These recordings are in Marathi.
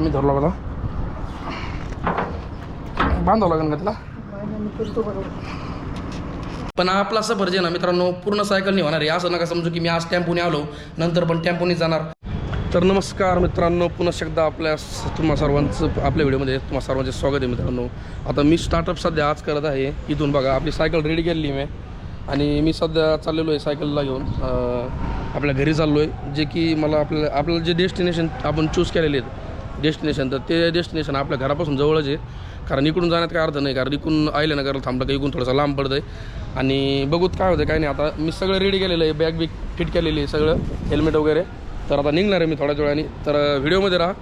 मी धरला बघा. बांधावं लागेल का त्याला पण आपला सफर जे ना मित्रांनो पूर्ण सायकलने होणार आहे. असं नका समजू की मी आज टेम्पोने आलो नंतर पण टेम्पोने जाणार. तर नमस्कार मित्रांनो पुन्हा एकदा आपल्या तुम्हा सर्वांचं आपल्या व्हिडिओमध्ये तुम्हा सर्वांचे स्वागत आहे मित्रांनो. आता मी स्टार्टअप सध्या आज करत आहे. इथून बघा आपली सायकल रेडी केलेली मी. आणि मी सध्या चाललेलो आहे सायकलला घेऊन. आपल्या घरी चाललो आहे जे की मला आपल्याला आपल्याला जे डेस्टिनेशन आपण चूज केलेले आहेत डेस्टिनेशन तर ते डेस्टिनेशन आपल्या घरापासून जवळच आहे. कारण इकडून जाण्यात काय अर्थ नाही. कारण इकडून आयल्यानगरला थांबलं का इकडून थोडंसं लांब पडतं आहे आणि बघूत काय होतं काय नाही. आता मी सगळं रेडी केलेलं आहे. बॅग बिग फिट केलेली आहे सगळं. हेल्मेट वगैरे. तर आता निघणार आहे मी थोड्याच वेळाने. तर व्हिडिओमध्ये राहा.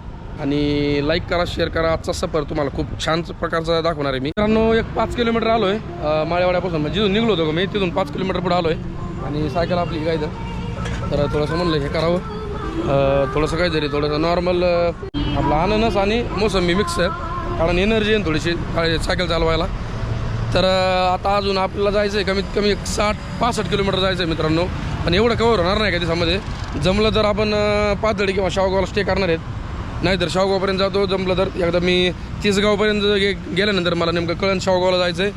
आणि लाईक करा शेअर करा. आजचा सफर तुम्हाला खूप छान प्रकारचा दाखवणार आहे मी. मित्रांनो एक पाच किलोमीटर आलो आहे माळेवाड्यापासून. म्हणजे जिथून निघलो होतो मी तिथून पाच किलोमीटर पुढे आलो आहे आणि सायकल आपली काय तर थोडंसं म्हणलं हे करावं. थोडंसं थोडंसं काहीतरी थोडंसं नॉर्मल आपला अननस आणि मोसंबी मिक्स आहे. कारण एनर्जी आहे थोडीशी. सायकल चालवायला. तर आता अजून आपल्याला जायचं आहे कमीत कमी एक साठ पासष्ट किलोमीटर जायचं आहे मित्रांनो. आणि एवढं कवर होणार नाही का दिवसामध्ये जमलं तर आपण पातळी किंवा शावगावला स्टे करणार आहेत. नाहीतर शावगावपर्यंत जातो जमलं तर. एकदा मी तिसगावपर्यंत गे गेल्यानंतर मला नेमकं कळण शावगावला जायचं आहे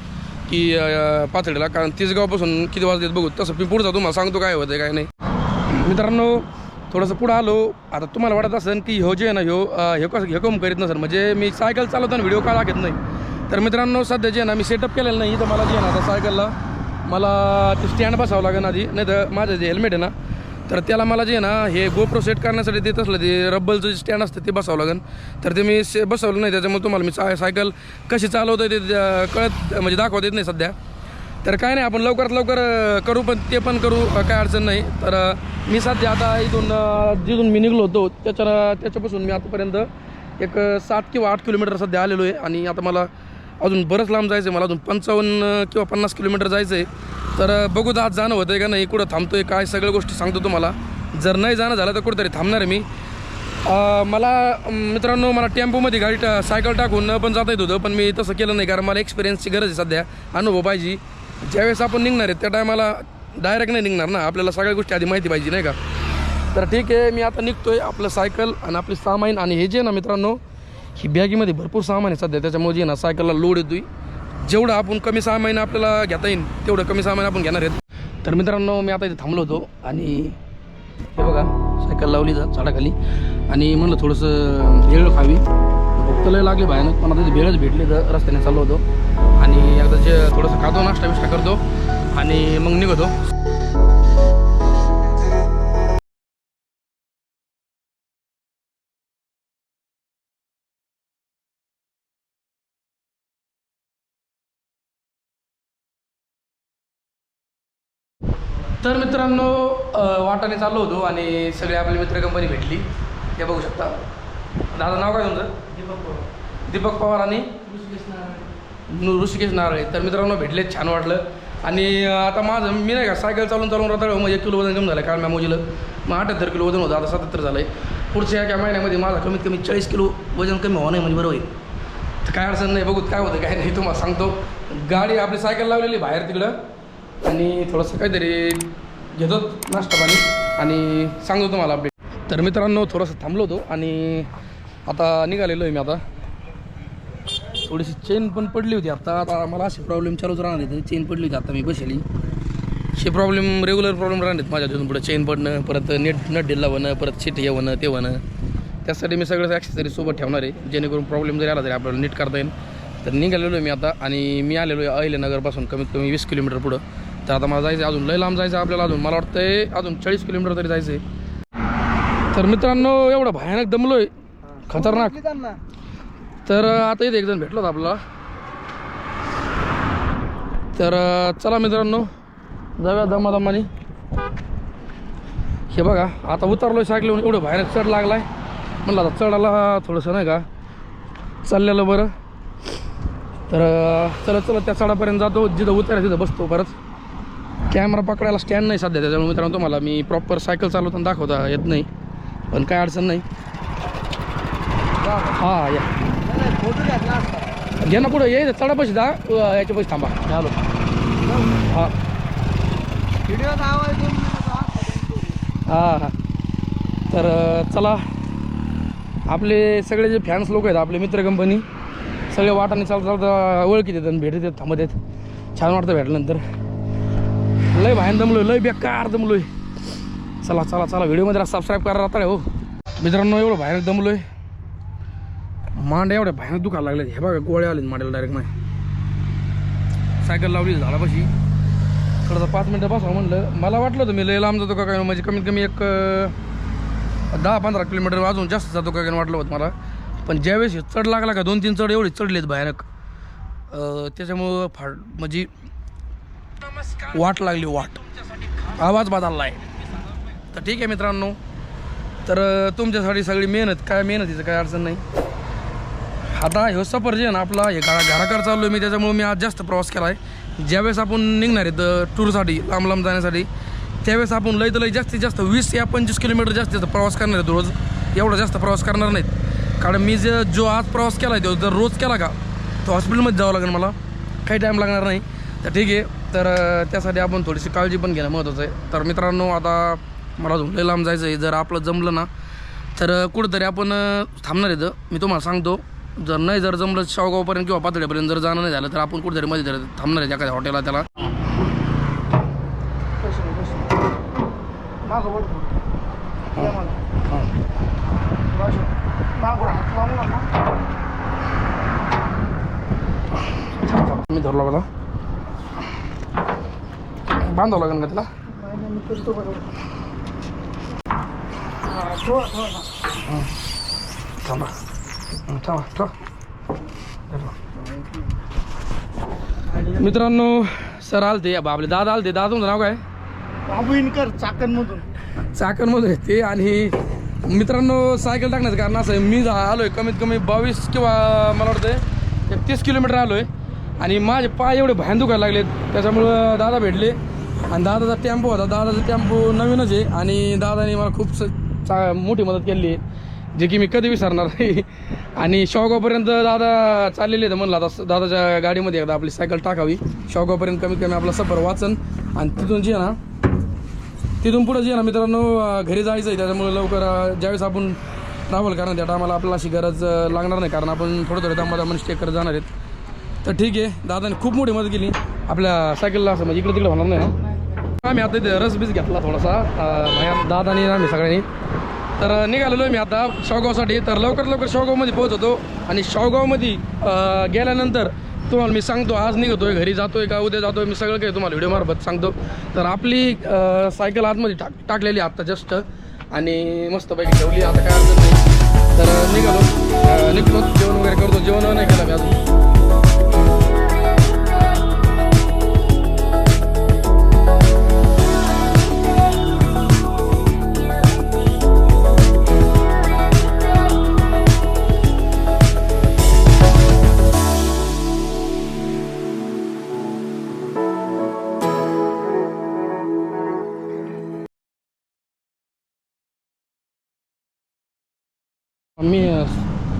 की पातळीला कारण तिसगावपासून किती वाजतात बघू. तसं मी पुढे जातो मला सांगतो काय होतं काय नाही. मित्रांनो थोडंसं पुढं आलो. आता तुम्हाला वाटत असेल की ह्यो जे आहे ना ह्यो हे कसं हे कम करीत नसेल. म्हणजे मी सायकल चालवताना व्हिडिओ का लागत नाही. तर मित्रांनो सध्या जे ना मी सेटअप केलेलं नाही. तर मला जे ना आता सायकलला मला ते स्टँड बसावं लागेल आधी. नाही तर माझं जे हेल्मेट आहे ना तर त्याला मला जे आहे ना हे गोप्रो सेट करण्यासाठी देत असलं ते रब्बलचं जे स्टँड असतं ते बसावं लागेल. तर ते मी से बसवलं नाही. त्याच्यामुळे तुम्हाला मी सा सायकल कशी चालवतं ते कळत म्हणजे दाखवत येत नाही सध्या. तर काय नाही आपण लवकरात लवकर करू पण ते पण करू काय अडचण नाही. तर मी सध्या आता इथून जिथून मी निघलो होतो त्याच्या त्याच्यापासून मी आतापर्यंत एक सात किंवा आठ किलोमीटर सध्या आलेलो आहे. आणि आता मला अजून बरंच लांब जायचं आहे मला अजून पंचावन्न किंवा पन्नास किलोमीटर जायचं आहे तर बघू आज जाणं होतं आहे का नाही कुठं थांबतो आहे काय सगळ्या गोष्टी सांगतो तुम्हाला. जर नाही जाणं झालं तर कुठेतरी थांबणार आहे मी. मला मित्रांनो मला टेम्पोमध्ये गाडी टा सायकल टाकून पण जाता येत होतं पण मी तसं केलं नाही कारण मला एक्सपिरियन्सची गरज आहे सध्या अनुभव पाहिजे. ज्यावेळेस आपण निघणार आहे त्या टायमाला डायरेक्ट नाही निघणार ना. आपल्याला सगळ्या गोष्टी आधी माहिती पाहिजे नाही का? तर ठीक आहे मी आता निघतोय आपलं सायकल आणि आपली सामान आणि हे जे आहे ना मित्रांनो ही बॅगीमध्ये भरपूर सामान आहे सध्या. त्याच्यामुळे जे ना सायकलला लोड येतोय. जेवढं आपण कमी सामान आपल्याला घेता येईल तेवढं कमी सामान आपण घेणार आहेत. तर मित्रांनो मी आता इथे थांबलो होतो आणि हे बघा सायकल लावली जा झाडाखाली. आणि म्हणलं थोडंसं वेळ खावी. भूक लय लागली भयानक पण आता तिथे भेळच भेटली तर रस्त्याने चाललो होतो. आणि एकदा जे थोडंसं खातो नाश्ता बिष्टा करतो आणि मग निघतो. तर मित्रांनो वाटाने चाललो होतो आणि सगळे आपले मित्र कंपनी भेटली. हे बघू शकता. दादा नाव काय तुमचं? दीपक पवार. दीपक पवार आणि? ऋषिकेश नारळे तर मित्रांनो भेटले छान वाटलं. आणि आता माझं मी नाही का सायकल चालून चालून राहता हो, मग एक किलो वजन कमी झालं कारण मॅम मोजीलं मग अठ्याहत्तर किलो वजन होतं आता सत्याहत्तर झालं आहे पुढच्या एका महिन्यामध्ये माझा कमीत कमी चाळीस किलो वजन कमी होणं म्हणजे आहे म्हणजे बरं होईल तर काय अडचण नाही बघूत काय होतं काय नाही तुम्हाला सांगतो. गाडी आपली सायकल लावलेली बाहेर तिकडं. आणि थोडंसं काहीतरी घेतो नाश्ता पाणी. आणि सांगतो तुम्हाला अपडेट तर मित्रांनो थोडंसं थांबलो होतो आणि आता निघालेलो आहे मी आता. थोडीशी चेन पण पडली होती. आता आता मला असे प्रॉब्लेम चालूच राहणार आहेत चेन पडली होती. आता मी बसली. हे प्रॉब्लेम रेग्युलर प्रॉब्लेम राहणार आहेत माझ्या तिथून पुढे. चेन पडणं परत नेट नट ढिल्ला होणं परत सीट हे होणं ते होणं. त्यासाठी मी सगळं ॲक्सेसरी सोबत ठेवणार आहे. जेणेकरून प्रॉब्लेम जरी आला तरी आपल्याला नीट करता येईल. तर निघालेलो आहे मी आता आणि मी आलेलो आहे अहिल्यानगरपासून कमीत कमी वीस किलोमीटर पुढं. तर आता मला जायचं आहे. अजून लय लांब जायचं आहे आपल्याला अजून. मला वाटतंय अजून चाळीस किलोमीटर तरी जायचं आहे तर मित्रांनो एवढं भयानक दमलो आहे खतरनाक. तर आता इथे एक जण भेटलो होता आपला तर चला मित्रांनो जाऊया दमादमाने. हे बघा आता उतरलो सायकलीहून एवढं बाहेर चढ लागलाय. म्हणलं आता चढायला थोडंसं नाही का चाललेलं बरं. तर चला चला त्या चढापर्यंत जातो. जिथं उतरायला तिथं बसतो परत. कॅमेरा पकडायला स्टँड नाही सध्या त्याच्यामुळे मित्रांनो तुम्हाला मी प्रॉपर सायकल चालवताना दाखवता येत नाही. पण काय अडचण नाही. हां या. घे ना पुढं ये चढापाशी जा. अ, याच्या पैसे थांबा. आलो हां. हां हां. तर चला. आपले सगळे जे फॅन्स लोक आहेत आपले मित्र कंपनी सगळे वाटाने चालता चालता ओळखीत येतात भेटत येतात थांबत आहेत. छान वाटतं भेटल्यानंतर. लय बाहेर दमलोय लय बेकार दमलोय. चला चला चला. व्हिडिओमध्ये सबस्क्राईब करा राहता हो. मित्रांनो एवढं बाहेर दमलोय. मांड्या एवढ्या भयानक दुखायला लागले हे बघा गोळ्या आले मांड्याला डायरेक्ट माय सायकल लावली झाडापाशी. थोडंसं पाच मिनटं बसावं म्हणलं. मला वाटलं होतं मी लय लांब जातो का काय म्हणजे कमीत कमी एक दहा पंधरा किलोमीटर अजून जास्त जातो का काय वाटलं होतं मला. पण ज्यावेळेस चढ लागला का दोन तीन चढ एवढे चढलेत भयानक. त्याच्यामुळं फाड म्हणजे वाट लागली वाट. आवाज बदलला आहे तर ठीक आहे मित्रांनो. तर तुमच्यासाठी सगळी मेहनत काय मेहनतीचं काय अडचण नाही. आता ह्यो सफर जे ना आपला हे घरा घराकडे चाललो मी त्याच्यामुळे मी आज जास्त प्रवास केला आहे ज्यावेळेस आपण निघणार आहेत टूरसाठी लांब लांब जाण्यासाठी त्यावेळेस आपण लय तर लय जास्तीत जास्त वीस या पंचवीस किलोमीटर जास्तीत जास्त प्रवास करणार आहेत रोज. एवढा जास्त प्रवास करणार नाहीत. कारण मी जे जो आज प्रवास केला आहे तो जर रोज केला का तो हॉस्पिटलमध्ये जावं लागेल मला. काही टाईम लागणार नाही. तर ठीक आहे. तर त्यासाठी आपण थोडीशी काळजी पण घेणं महत्त्वाचं आहे. तर मित्रांनो आता मला अजून लय लांब जायचं आहे जर आपलं जमलं ना तर कुठंतरी आपण थांबणार आहे मी तुम्हाला सांगतो. जर नाही जर जमलं शावगावपर्यंत किंवा पातळीपर्यंत जर जाणं नाही झालं तर आपण कुठेतरी मध्ये जर थांबणार आहे एखाद्या हॉटेलला त्याला. मी धरला बघा. बांधावं लागेल का त्याला? थांबा. ठेवा. मित्रांनो सर आलते आपले दादा आलते. दादा तुमचं नाव काय? बाबू इनकर चाकणमधून. चाकणमधून आहे ते आणि मित्रांनो सायकल टाकण्याचं कारण असं आहे मी जा आलो आहे कमीत कमी बावीस किंवा मला वाटतं एक तीस किलोमीटर आलो आहे आणि माझे पाय एवढे भयान दुखायला लागलेत. त्याच्यामुळं दादा भेटले. आणि दादाचा टेम्पो होता. दादाचा टेम्पो नवीनच आहे. आणि दादाने मला खूप स- चा मोठी मदत केली आहे. जे की मी कधी विसरणार नाही. आणि शेवगावपर्यंत दादा चाललेले तर म्हणलं आता दादाच्या गाडीमध्ये एकदा आपली सायकल टाकावी. शेवगावपर्यंत कमीत कमी आपला सफर वाचन. आणि तिथून जे ना तिथून पुढं जे ना मित्रांनो घरी जायचं आहे त्याच्यामुळे लवकर ज्यावेळेस आपण ट्रॅव्हल करणार त्या टायमाला आपल्याला अशी गरज लागणार नाही. कारण आपण थोडं थोडं त्यामध्ये आपण स्टे करत जाणार आहेत. तर ठीक आहे. दादाने खूप मोठी मदत केली. आपल्या सायकलला असं म्हणजे इकडे तिकडे होणार नाही ना. आम्ही आता इथे रस बीस घेतला थोडासा. अं, दादानी आम्ही सगळ्यांनी. तर निघालेलो आहे मी आता शेवगावसाठी. तर लवकर लवकर शेवगावमध्ये पोहोचतो आणि शेवगावमध्ये गेल्यानंतर तुम्हाला मी सांगतो आज निघतोय घरी जातोय का उद्या जातोय मी सगळं काही तुम्हाला व्हिडिओमार्फत सांगतो. तर आपली सायकल आतमध्ये टाक टाकलेली आहे आत्ता जस्ट आणि मस्तपैकी ठेवली आता काय अडचण नाही. तर निघालो. निघतो जेवण वगैरे करतो. जेवण नाही केलं मी अजून. मी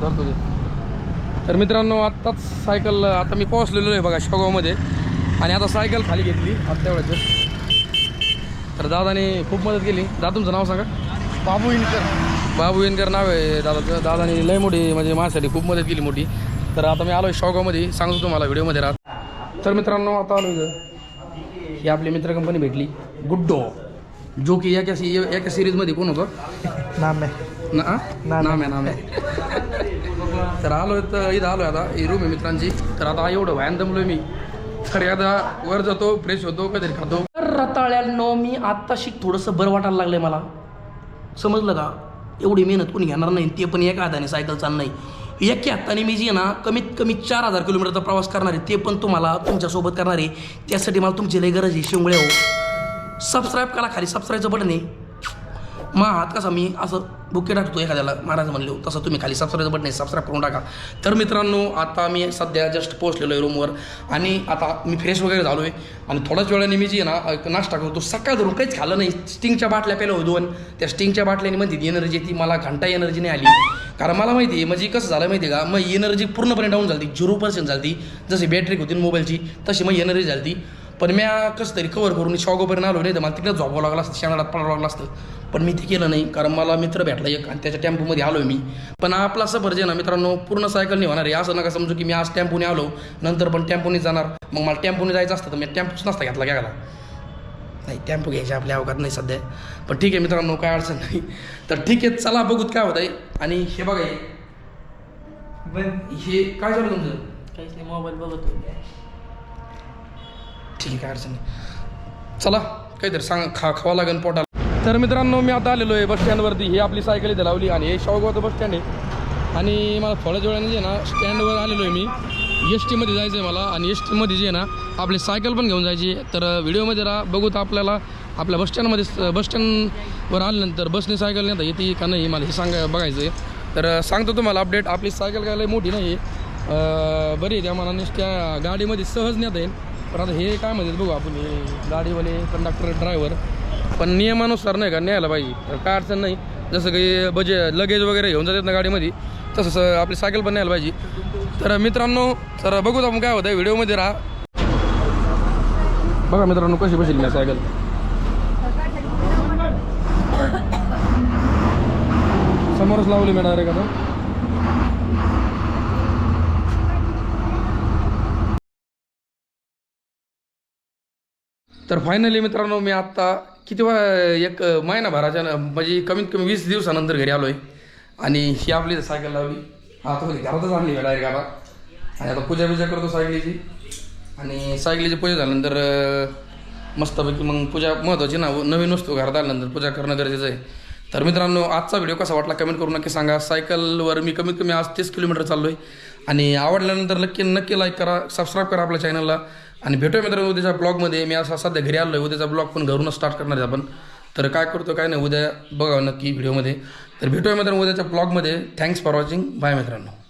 धरतो ते. तर मित्रांनो आत्ताच सायकल आता मी पोहोचलेलो आहे बघा शेगावमध्ये. आणि आता सायकल खाली घेतली आता तेवढ्याच तर दादाने खूप मदत केली. दादा तुमचं नाव सांगा. बाबू इनकर. बाबू येनकर नाव आहे दादाचं. दादाने लय मोठी म्हणजे माझ्यासाठी खूप मदत केली मोठी. तर आता मी आलो आहे शेवगावमध्ये सांगतो तुम्हाला व्हिडिओमध्ये राहत. तर मित्रांनो आता आलो इथं. ही आपली मित्र कंपनी भेटली. गुड्डो. जो की एका सी एका सिरीजमध्ये कोण होतं? नाम. आहे ना? नाम आहे नाम आहे तर आलो तर इथं आलो आता ही रूम आहे मित्रांची तर आता एवढं व्हॅन दमलोय मी तर आता वर जातो फ्रेश होतो कधी खातो रताळ्यानो मी आत्ताशी थोडंसं बरं वाटायला लागलंय मला समजलं का एवढी मेहनत कोणी घेणार नाही ते पण एका हाताने सायकल चालणार नाही एका हाताने मी जी आहे ना कमीत कमी चार हजार किलोमीटरचा प्रवास करणार आहे ते पण तुम्हाला तुमच्यासोबत करणार आहे त्यासाठी मला तुमची लय गरज आहे शिवळे हो सबस्क्राईब करा खाली सबस्क्राईबचं बटन आहे मग हात कसा मी असं बुके टाकतो एखाद्याला महाराज म्हणलो तसं तुम्ही खाली सबस्क्राईब बटन आहे सबस्क्राईब करून टाका. तर मित्रांनो आता मी सध्या जस्ट पोहोचलेलो आहे रूमवर आणि आता मी फ्रेश वगैरे झालो आहे आणि थोड्याच वेळाने मी जी ना नाश्ता करतो. सकाळ धरून काहीच खाल्लं नाही. स्टिंगच्या बाटल्या पेल्या होतो दोन त्या स्टिंगच्या बाटल्याने मध्ये एनर्जी ती मला घंटा एनर्जी नाही आली. कारण मला माहिती आहे म्हणजे कसं झालं माहिती आहे का मग एनर्जी पूर्णपणे डाऊन झाली झिरो पर्सेंट झाली जशी बॅटरी होती मोबाईलची तशी मग एनर्जी झाली पण मी कसं तरी कवर करून शॉगोपर्यंत आलो नाही तर मला तिकडे झोपावं लागलं असतं शेणाला पडावं लागलं असतं. पण मी ते केलं नाही कारण मला मित्र भेटला एक आणि त्याच्या टेम्पोमध्ये आलो मी. पण आपला सफर जे ना मित्रांनो पूर्ण सायकलने होणार आहे. असं नका समजू की मी आज टेम्पोने आलो नंतर पण टेम्पोने जाणार. मग मला टेम्पोने जायचं असतं तर मी टेम्पोच नसता घेतला घ्यायला. नाही टेम्पो घ्यायचे आपल्या अवकात नाही सध्या. पण ठीक आहे मित्रांनो काय अडचण नाही. तर ठीक आहे चला बघूत काय होत आहे आणि हे बघा हे. हे काय झालं तुमचं? काहीच नाही मोबाईल बघत होतो. ठीक आहे काय अडचण नाही. चला काहीतरी सांग खा खावा लागेल पोटाला. तर मित्रांनो मी आता आलेलो आहे बस स्टँडवरती. ही आपली सायकल इथे लावली आणि हे शाहूगावचं बस स्टँड आहे. आणि मला थोड्याच वेळाने जे ना स्टँडवर आलेलो आहे मी. एस टीमध्ये जायचं आहे मला आणि एस टीमध्ये जे ना आपली सायकल पण घेऊन जायची तर व्हिडिओमध्ये राहा तर आपल्याला आपल्या बस स्टँडमध्ये बस स्टँडवर आल्यानंतर बसने सायकल नेता येते का नाही मला हे सांगा बघायचं आहे तर सांगतो तुम्हाला अपडेट आपली सायकल काय मोठी नाही आहे बरी आहे त्या मला त्या गाडीमध्ये सहज नेता येईल. पण आता हे काय म्हणतात बघू आपण हे गाडीवाले कंडक्टर ड्रायव्हर पण नियमानुसार नाही का न्यायला पाहिजे. तर काय अडचण नाही. जसं काही बजे लगेज वगैरे घेऊन जातात ना गाडीमध्ये तसं आपली सायकल पण न्यायला पाहिजे. तर मित्रांनो तर बघूच आपण काय होतं व्हिडिओमध्ये राहा. बघा मित्रांनो कशी बसेल ना सायकल. समोरच लावली मी डायरेक्ट आता. तर फायनली मित्रांनो मी आत्ता किती वा एक महिनाभराच्या म्हणजे कमीत कमी वीस दिवसानंतर घरी आलो आहे आणि ही आपली सायकल लावली. आता म्हणजे घरातच आणली डायरेक्ट आता आणि आता पूजा बिजा करतो सायकलीची. आणि सायकलीची पूजा झाल्यानंतर मस्तपैकी मग पूजा महत्त्वाची ना नवीन वस्तू घरात आल्यानंतर पूजा करणं गरजेचं आहे. तर मित्रांनो आजचा व्हिडिओ कसा वाटला कमेंट करून नक्की सांगा. सायकलवर मी कमीत कमी आज तीस किलोमीटर चाललो आहे आणि आवडल्यानंतर नक्की नक्की लाईक करा सबस्क्राईब करा आपल्या चॅनलला आणि भेटूया मित्रांनो उद्याच्या ब्लॉगमध्ये. मी असं सध्या घरी आलो आहे उद्याचा ब्लॉग पण घरूनच स्टार्ट करणार आहे आपण. तर काय करतो काय नाही उद्या बघा नक्की व्हिडिओमध्ये. तर भेटूया मित्रांनो उद्याच्या ब्लॉगमध्ये. थँक्स फॉर वॉचिंग बाय मित्रांनो.